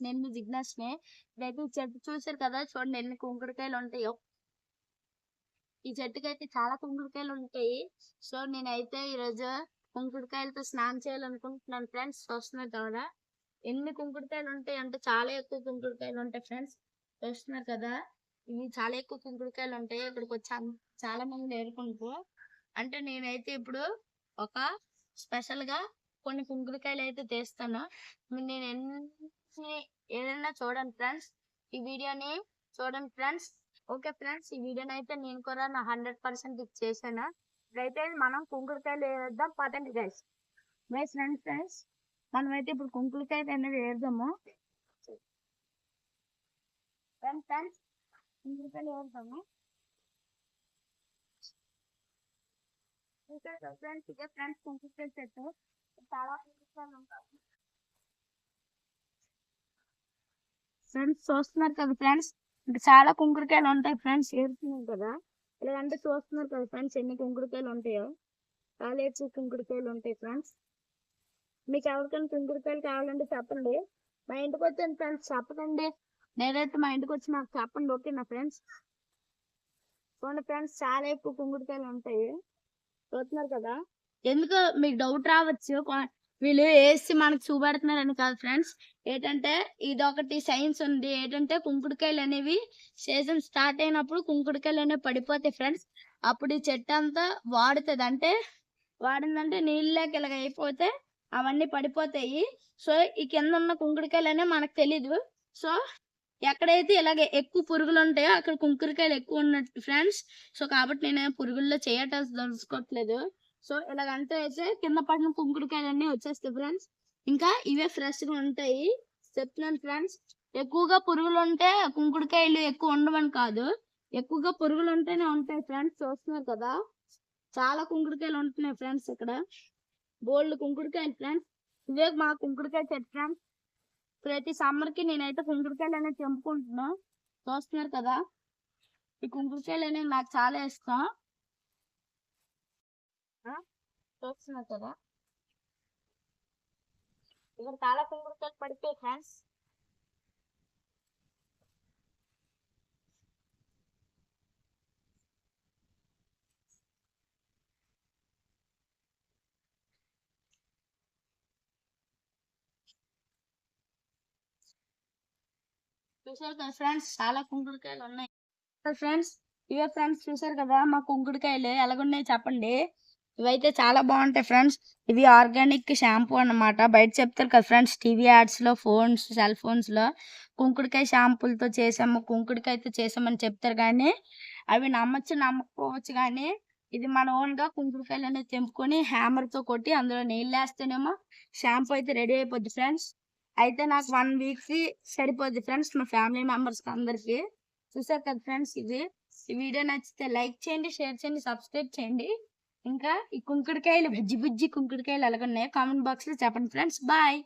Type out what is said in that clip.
నేను మీ ఇప్పుడైతే ఈ చెట్టు చూసారు కదా? చూడండి ఎన్ని కుంకుడుకాయలు ఉంటాయో. ఈ చెట్టుకి అయితే చాలా కుంకుడుకాయలు ఉంటాయి. సో నేనైతే ఈరోజు కుంకుడుకాయలతో స్నానం చేయాలనుకుంటున్నాను ఫ్రెండ్స్. చూస్తున్నారు కదా ఎన్ని కుంకుడుకాయలు ఉంటాయి అంటే చాలా ఎక్కువ కుంకుడుకాయలు ఉంటాయి ఫ్రెండ్స్. చూస్తున్నారు కదా? ఇవి చాలా ఎక్కువ కుంకుడుకాయలు ఉంటాయి. ఇక్కడికి వచ్చి చాలా మంది ఏరుకుంటూ. అంటే నేనైతే ఇప్పుడు ఒక స్పెషల్గా కొన్ని కుంకుడుకాయలు అయితే తీస్తాను. నేను ఎన్ని ఏదైనా చూడండి ఫ్రెండ్స్ ఈ వీడియోని చూడండి ఫ్రెండ్స్. ఓకే ఫ్రెండ్స్ ఈ వీడియోని అయితే నేను కూడా నా హండ్రెడ్ పర్సెంట్ ఇది చేశాను. ఇప్పుడైతే మనం కుంకుడుకాయలు వేద్దాం. పదండి గైస్ గైస్ రండి ఫ్రెండ్స్ మనం అయితే ఇప్పుడు కుంకుడుకాయలు అనేది వేద్దాము. రండి ఫ్రెండ్స్ కుంకుడుకాయలు వేద్దాము. ఫ్రెండ్స్ ఇదే ఫ్రెండ్స్ కుంకుడుకాయలు చెట్టు చాలా కుంకుడుకాయలు ఉంటాయి ఫ్రెండ్స్ చూస్తున్నారు కదా ఫ్రెండ్స్? చాలా కుంకుడుకాయలు ఉంటాయి ఫ్రెండ్స్. ఏరుతున్నాం కదా? ఇలాగంటే చూస్తున్నారు కదా ఫ్రెండ్స్ ఎన్ని కుంకుడుకాయలు ఉంటాయో? చాలా కుంకుడుకాయలు ఉంటాయి ఫ్రెండ్స్. మీకు ఎవరికైనా కుంకుడుకాయలు కావాలంటే చెప్పండి. మా ఇంటికి వచ్చాను ఫ్రెండ్స్ చెప్పకండి. నేనైతే మా ఇంటికి వచ్చి నాకు చెప్పండి ఓకేనా ఫ్రెండ్స్? చూడండి ఫ్రెండ్స్ చాలా ఎక్కువ కుంకుడుకాయలు ఉంటాయి. చూస్తున్నారు కదా? ఎందుకు మీకు డౌట్ రావచ్చు. వీళ్ళు వేసి మనకు చూపెడుతున్నారని కాదు ఫ్రెండ్స్. ఏంటంటే ఇది ఒకటి సైన్స్ ఉంది. ఏంటంటే కుంకుడుకాయలు అనేవి సీజన్ స్టార్ట్ అయినప్పుడు కుంకుడుకాయలు అనేవి పడిపోతాయి ఫ్రెండ్స్. అప్పుడు ఈ చెట్టు అంతా వాడుతుంది. అంటే వాడిందంటే నీళ్ళకి ఇలాగ అయిపోతే అవన్నీ పడిపోతాయి. సో ఈ కింద ఉన్న కుంకుడుకాయలు అనేవి మనకు తెలీదు. సో ఎక్కడైతే ఇలాగ ఎక్కువ పురుగులు ఉంటాయో అక్కడ కుంకుడుకాయలు ఎక్కువ ఉన్నట్టు ఫ్రెండ్స్. సో కాబట్టి నేను పురుగుల్లో చేయటం తెలుసుకోవట్లేదు సో ఇలాగంటే అయితే కింద పడిన కుంకుడుకాయలు అన్ని వచ్చేస్తాయి ఫ్రెండ్స్ ఇంకా ఇవే ఫ్రెష్గా ఉంటాయి. చెప్తున్నాను ఫ్రెండ్స్ ఎక్కువగా పురుగులు ఉంటే కుంకుడుకాయలు ఎక్కువ ఉండవని కాదు. ఎక్కువగా పురుగులు ఉంటేనే ఉంటాయి ఫ్రెండ్స్ చూస్తున్నారు కదా. చాలా కుంకుడుకాయలు ఉంటున్నాయి ఫ్రెండ్స్ ఇక్కడ. బోల్డ్ కుంకుడుకాయలు ఫ్రెండ్స్ ఇవే మా కుంకుడుకాయ చెట్టు ఫ్రెండ్స్ ప్రతి సమ్మర్కి నేనైతే కుంకుడుకాయలు అనేది చెంపుకుంటున్నాను చూస్తున్నారు కదా. ఈ కుంకుడుకాయలు అనేవి నాకు చాలా ఇష్టం. చూస్తున్నారు కదా ఇక్కడ చాలా కుంకుడుకాయలు పడిపోయి ఫ్రెండ్స్ చూసారు కదా ఫ్రెండ్స్ చాలా కుంకుడుకాయలు ఉన్నాయి. ఫ్రెండ్స్ ఇవే ఫ్రెండ్స్ చూసారు కదా మా కుంకుడుకాయలు ఎలాగున్నాయి చెప్పండి? ఇవైతే చాలా బాగుంటాయి ఫ్రెండ్స్. ఇవి ఆర్గానిక్ షాంపూ అన్నమాట. బయట చెప్తారు కదా ఫ్రెండ్స్ టీవీ యాడ్స్లో ఫోన్స్ సెల్ ఫోన్స్లో కుంకుడుకాయ షాంపూలతో చేసాము కుంకుడుకాయతో చేసామని చెప్తారు కానీ అవి నమ్మచ్చు నమ్మకపోవచ్చు కానీ ఇది మన ఓన్గా కుంకుడుకాయలు అనేది తెంపుకొని హ్యామర్తో కొట్టి అందులో నీళ్ళు వేస్తేనేమో షాంపూ అయితే రెడీ అయిపోద్ది ఫ్రెండ్స్. అయితే నాకు వన్ వీక్కి సరిపోద్ది ఫ్రెండ్స్ మా ఫ్యామిలీ మెంబర్స్కి అందరికి. చూసారు కదా ఫ్రెండ్స్ ఇది. ఈ వీడియో నచ్చితే లైక్ చేయండి షేర్ చేయండి సబ్స్క్రైబ్ చేయండి. ఇంకా ఈ కుంకుడుకాయలు బుజ్జి బుజ్జి కుంకుడుకాయలు ఎలాగున్నాయో కామెంట్ బాక్స్లో చెప్పండి ఫ్రెండ్స్ బాయ్